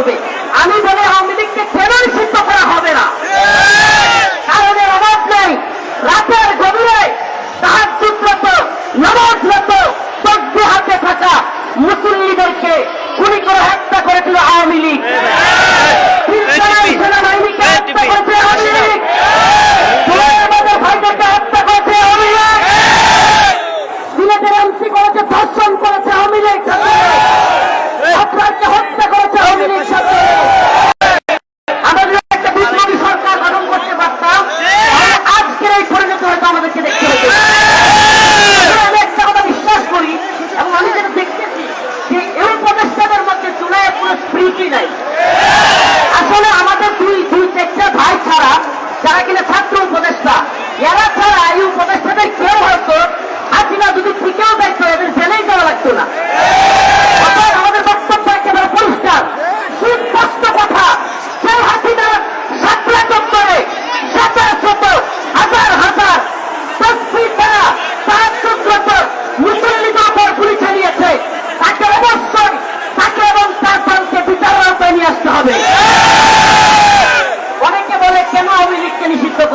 করবে। আমি বলে আওয়ামী লীগকে কেন সিদ্ধ করা হবে না। কারণের অভাব নেই। রাতের গভীরে তাহাজুদ্রত নমাজরত তদ্বি হাতে থাকা মুসল্লিদেরকে গুলি করে হত্যা করেছিল আওয়ামী লীগ। তিনজনের আমি একটা কথা বিশ্বাস করি আমি যেটা দেখতেছি যে এই প্রতিষ্ঠানের মধ্যে চুনায় কোনো স্প্রিটই নাই।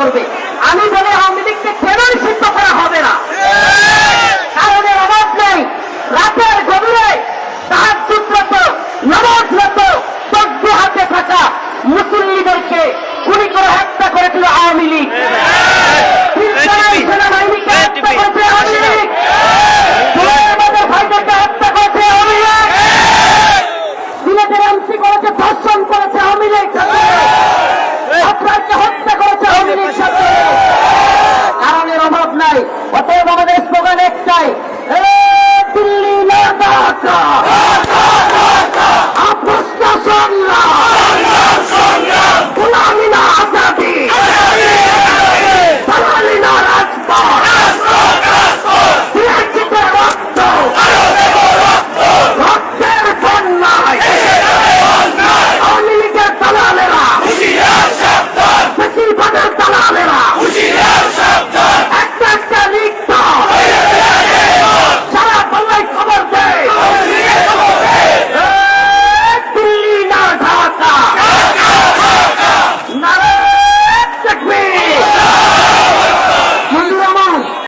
করবে। আমি বলে আওয়ামী লীগকে কেন নিষিদ্ধ করা হবে না। কারণের অভাব নেই রাতের গভীরে তাহাজুদ্রত নমাজরত তদ্বি হাতে থাকা মুসল্লিদেরকে গুলি করে হত্যা করেছিল আওয়ামী লীগ। Ah.